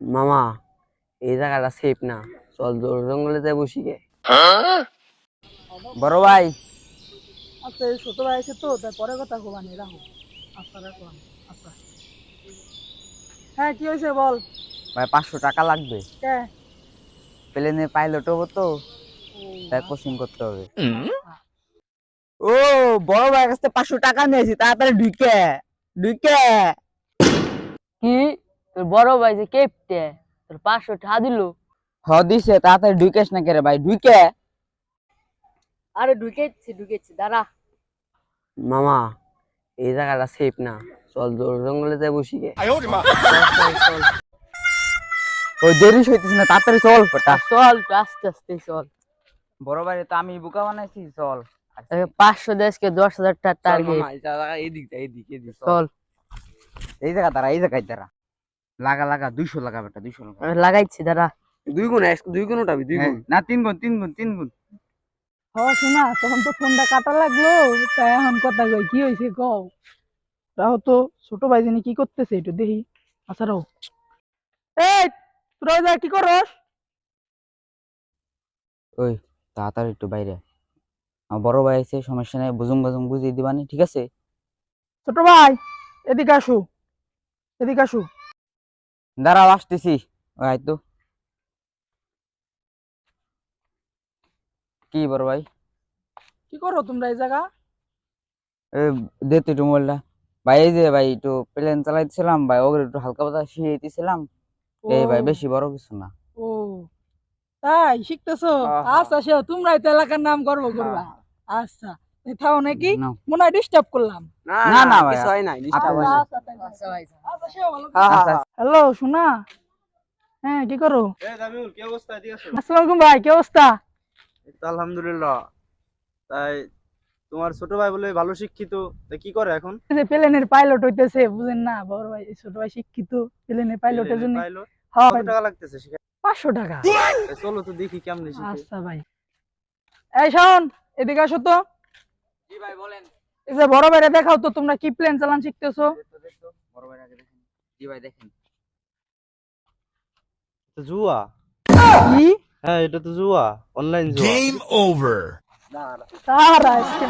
মামা এই জায়গাটা সেফ না। চল জোর জঙ্গলে যাই বসি গে। বড় ভাই। আচ্ছা এই ছোট ভাই আছে তো তাই পরে কথা কোবানি রাখো। আচ্ছা রাখো আচ্ছা। হ্যাঁ কি হয়েছে বল? ভাই পাঁচশো টাকা লাগবে। প্লেনে পাইলট হব তো তাই কোচিং করতে হবে। ও বড় ভাই কাছে পাঁচশো টাকা নিয়েছি তাড়াতাড়ি ঢুকে ঢুকে। কি? তোর বড় ভাই যে কেপটে তোর পাঁচশো টাকা দিল। হ দিছে তাড়াতাড়ি ঢুকেস না কে রে ভাই ঢুকে। আরে ঢুকেছি ঢুকেছি দাঁড়া। মামা এই জায়গাটা সেফ না। চল জোর জঙ্গলে যাই বসি গে। ওই দেরি হইতেছে না তাড়াতাড়ি চল বেটা চল আস্তে আস্তে চল। বড় ভাই তো আমি বুকা বানাইছি চল। এই পাঁচশো দেশকে দশ হাজার টাকা টার্গেট এই যা এদিক এদিক চল। এই জায়গা দাঁড়া এই জায়গায় দাঁড়া। লাগা লাগা দুইশো লাগা বেটা দুইশো লাগা। লাগাইছি দাঁড়া। দুই গুণ এক- দুই গুণ উঠাবি দুই গুণ। না তিন গুণ তিন গুণ তিন গুণ। হ শোনা তখন তো ফোনটা কাটা লাগল। তাই এখন কথা কই কি হয়েছে কও? রাহো তো ছোট ভাই জানি কি করতেছে একটু দেখি। আচ্ছা এই তোরা যা কি করস? ওই তাড়াতাড়ি একটু বাইরে আমার বড় ভাই আছে সমস্যা নেই বুজুং বাজুং বুঝিয়ে দিবানি ঠিক আছে? ছোট ভাই এদিকে আসু। এদিকে আসো। দাঁড়াও আসতেছি। আয় তো। কি বড় ভাই? কি করো তোমরা এই জায়গা? এ, দে তো একটু মোবাইলটা। ভাই এই যে ভাই একটু প্লেন চালাইতেছিলাম ভাই ওগুলো একটু হালকা পাতা শিখাইতেছিলাম এই ভাই বেশি বড় কিছু না। ও তাই শিখতেছো। আচ্ছা সে তোমরাই তো এলাকার নাম গর্ব করবা। আচ্ছা। থাও নাকি? মনে হয় ডিস্টার্ব করলাম। না, না কিছু হয় নাই। হ্যালো শোনা হ্যাঁ কি করো? কি অবস্থা? আসসালামু আলাইকুম ভাই কি অবস্থা? এই তো আলহামদুলিল্লাহ। তাই তোমার ছোট ভাই বলে ভালো শিক্ষিত তা কি করে এখন? যে প্লেনের পাইলট হইতেছে বুঝেন না বড় ভাই ছোট ভাই শিক্ষিত প্লেনের পাইলটের জন্য। পাইলট হ্যাঁ কত টাকা লাগতেছে শিখে পাঁচশো টাকা। চলো তো দেখি কেমনে শিখে। আচ্ছা ভাই। এই শোন এদিকে আসো তো। জি ভাই বলেন। এই যে বড় ভাইরে দেখাও তো তোমরা কি প্লেন চালান শিখতেছো? বড় ভাই দেখেন। জি ভাই দেখেন। তো জুয়া। কি? হ্যাঁ এটা তো জুয়া অনলাইন জুয়া। Game over. তারা আজকে